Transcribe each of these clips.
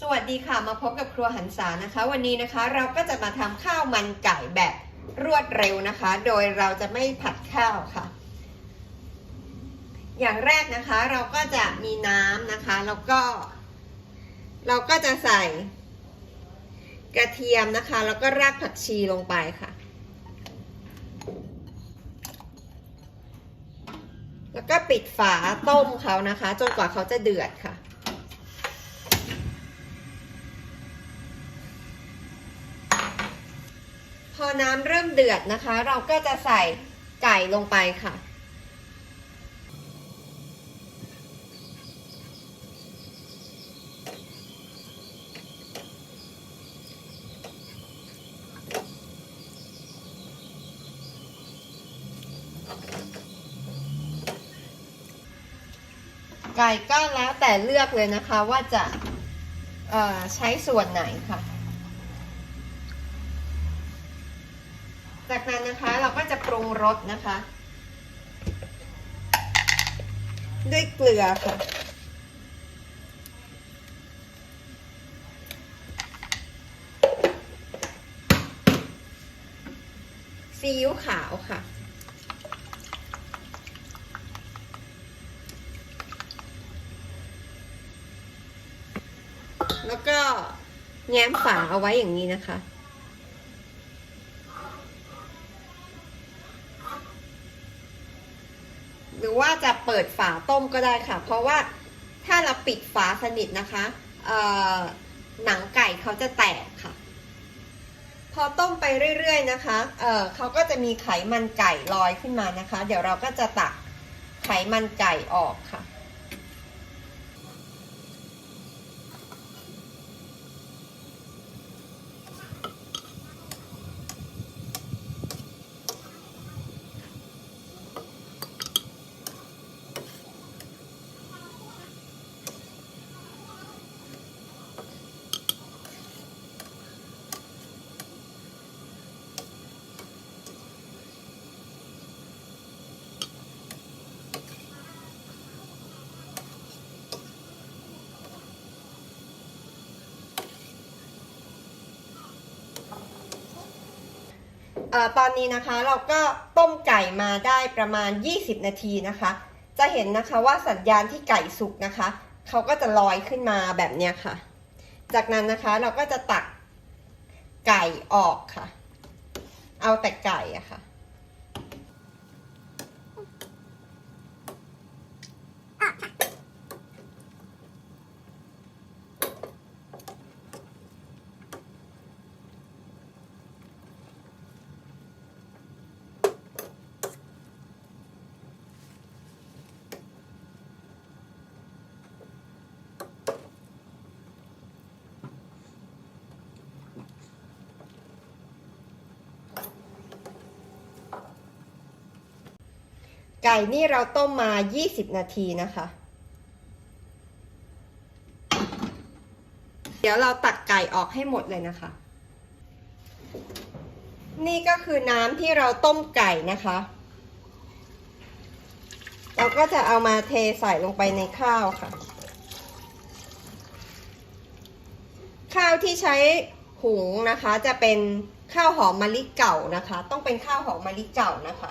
สวัสดีค่ะมาพบกับครัวหันษานะคะ วันนี้นะคะเราก็จะมาทำข้าวมันไก่แบบรวดเร็วนะคะ โดยเราจะไม่ผัดข้าวค่ะ อย่างแรกนะคะเราก็จะมีน้ำนะคะ แล้วก็ เราก็จะใส่กระเทียมนะคะ แล้วก็รากผักชีลงไปค่ะ แล้วก็ปิดฝาต้มเขานะคะ จนกว่าเขาจะเดือดค่ะ อน้ำเริ่มเดือดนะคะ เราก็จะใส่ไก่ลงไปค่ะไก่ก็แล้วแต่เลือกเลยนะคะว่าจะใช้ส่วนไหนค่ะ จากนั้นนะคะเราก็จะปรุงรสนะคะ ด้วยเกลือค่ะซีอิ๊วขาวค่ะ แล้วก็แง้มฝาเอาไว้อย่างนี้นะคะ หรือว่าจะ เปิดฝาต้มก็ได้ค่ะ เพราะว่าถ้าเราปิดฝาสนิทนะคะเออหนังไก่เขาจะแตกค่ะ พอต้มไปเรื่อยๆนะคะเออเขาก็จะมีไขมันไก่ลอยขึ้นมานะคะ เดี๋ยวเราก็จะตักไขมันไก่ออกค่ะ ตอนนี้นะคะเราก็ต้มไก่มาได้ประมาณ 20 นาทีนะคะ จะเห็นนะคะว่าสัญญาณที่ไก่สุกนะคะเขาก็จะลอยขึ้นมาแบบเนี้ยค่ะ จากนั้นนะคะเราก็จะตักไก่ออกค่ะ เอาแต่ไก่อะค่ะ ไก่นี่เราต้มมา 20 นาทีนะคะ เดี๋ยวเราตักไก่ออกให้หมดเลยนะคะ นี่ก็คือน้ำที่เราต้มไก่นะคะ เราก็จะเอามาเทใส่ลงไปในข้าวค่ะ ข้าวที่ใช้หุงนะคะจะเป็นข้าวหอมมะลิเก่านะคะ ต้องเป็นข้าวหอมมะลิเก่านะคะ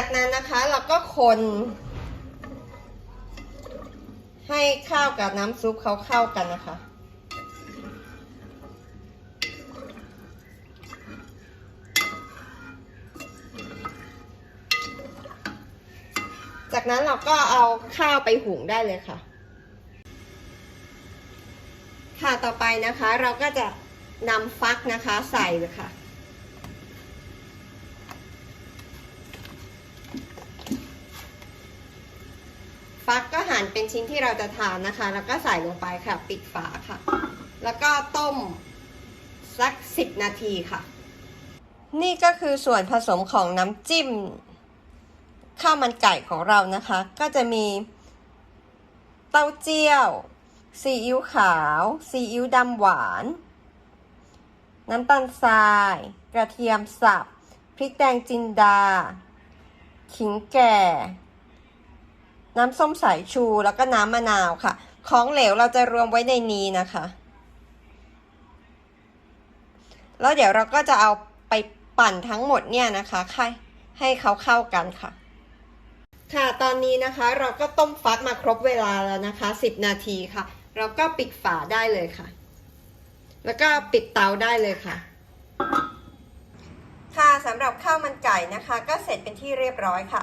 จากนั้นนะคะเราก็คน ให้ข้าวกับน้ำซุปเขาเข้ากันนะคะ จากนั้นเราก็เอาข้าวไปหุงได้เลยค่ะ ค่ะต่อไปนะคะเราก็จะนำฟักนะคะใส่เลยค่ะ ฟักก็ หั่นเป็นชิ้นที่เราจะทานนะคะ แล้วก็ใส่ลงไปค่ะ ปิดฝาค่ะ แล้วก็ต้มสักสิบนาทีค่ะ นี่ก็คือส่วนผสมของน้ำจิ้มข้าวมันไก่ของเรานะคะ ก็จะมีเต้าเจี้ยวซีอิ๊วขาวซีอิ๊วดำหวาน น้ำตาลทราย กระเทียมสับ พริกแดงจินดา ขิงแก่ น้ำส้มสายชูแล้วก็น้ำมะนาวค่ะ ของเหลวเราจะรวมไว้ในนี้นะคะ แล้วเดี๋ยวเราก็จะเอาไปปั่นทั้งหมดเนี่ยนะคะให้ให้เขาเข้ากันค่ะ ค่ะตอนนี้นะคะเราก็ต้มฟักมาครบเวลาแล้วนะคะ 10 นาทีค่ะ เราก็ปิดฝาได้เลยค่ะ แล้วก็ปิดเตาได้เลยค่ะ ค่ะสำหรับข้าวมันไก่นะคะ ก็เสร็จเป็นที่เรียบร้อยค่ะ